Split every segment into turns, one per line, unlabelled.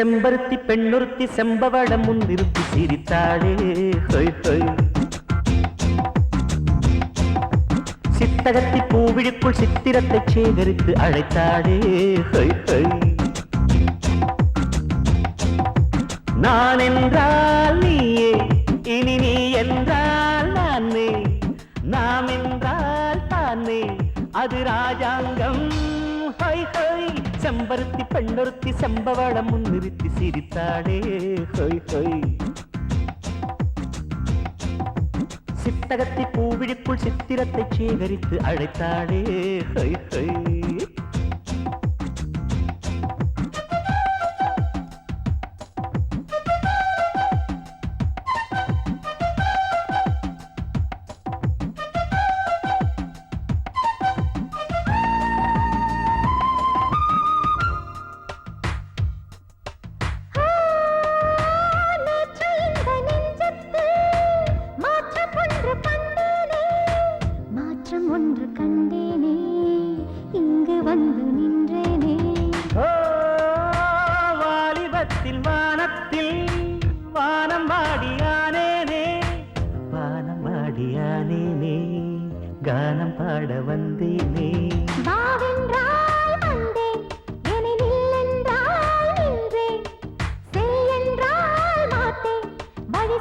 செம்பருத்தி பெண்ணுறுத்தி செம்பவளம் முன் நிறுத்தி சிரித்தாளே ஹொய் ஹொய். சித்தகத்தி பூவிழுக்குள் சித்திரத்தை சேகரித்து அழைத்தாளே ஹொய் ஹொய். நான் என்றால் நீயே இனி நீ என்றால் நானே. நாம் என்றால் தானே அது ராஜாங்கம். ஹொய் ஹொய். செம்பருத்தி பெண்ணொருத்தி செம்பவளம் முன்னிறுத்தி சிரித்தாளே. ஹொய் ஹொய் சித்தகத்தி பூவிழிக்குள் சித்திரத்தை சேகரித்து அழைத்தாளே. ஹொய் ஹொய்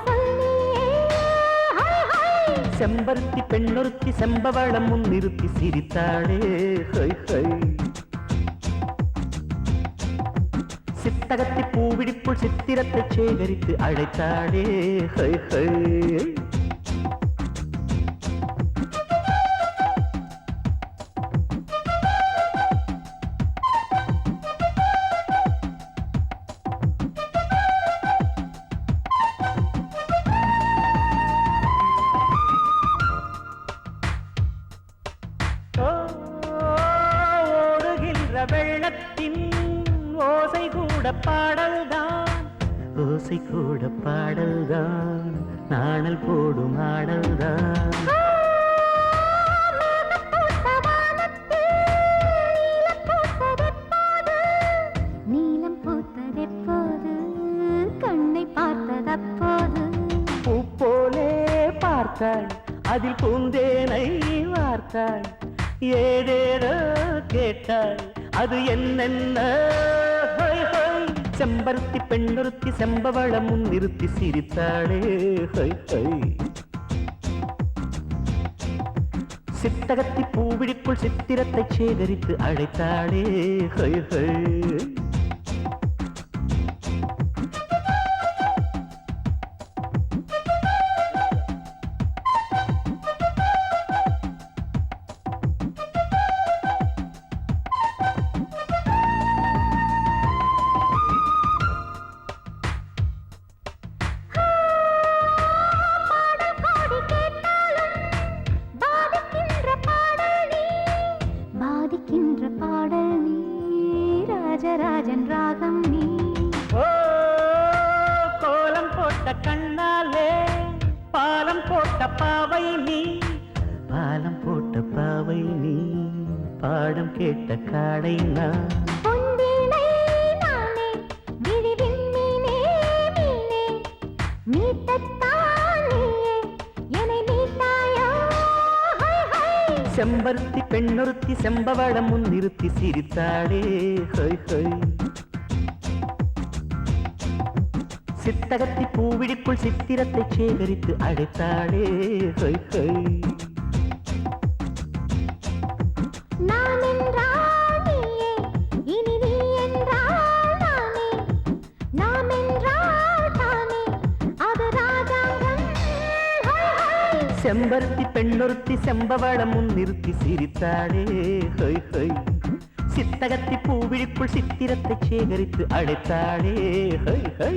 சொல்லியே. ஹை ஹை.
செம்பருத்தி பெண்ணொருத்தி செம்பவளம் முன்னிறுத்தி சிரித்தாளே. ஹொய் ஹொய் சித்தகத்தி பூவிடிப்புள் சித்திரத்தை சேகரித்து அழைத்தாளே. ஹொய் ஹொய் ஓடுகின்ற வெள்ளத்தின் ஓசை கூட பாடல்தான். ஓசை கூட பாடல்தான். நாணல் போடும் ஆடல்தான்.
நீலம் பூத்ததெப்போது கண்ணை பார்த்ததப்போது.
பூ போலே பார்த்தாய் அதில் பூந்தேனை வார்த்தாய் ஏதேதோ கேட்டாய் அது என்னென்ன? செம்பருத்தி பெண்ணுறுத்தி செம்பவளம் முன்னிறுத்தி சிரித்தாளே. சித்தகத்தி பூவிழிக்குள் சித்திரத்தை சேகரித்து அழைத்தாளே. High high. பாவை நீ பாலம் போட்ட பாவை நீ பாடம் கேட்ட காடை நான். செம்பருத்தி பெண்ணொருத்தி செம்பவளம் முன்னிறுத்தி சிரித்தாளே ஹொய் ஹொய் சித்தகத்தி பூவிழிக்குள் சித்திரத்தை சேகரித்து அழைத்தாளே ஹொய் ஹொய் செம்பருத்தி பெண்ணொருத்தி செம்பவளம் முன்னிறுத்தி சிரித்தாளே. ஹொய் ஹொய் சித்தகத்தி பூவிழிக்குள் சித்திரத்தை சேகரித்து அழைத்தாளே ஹை ஹை.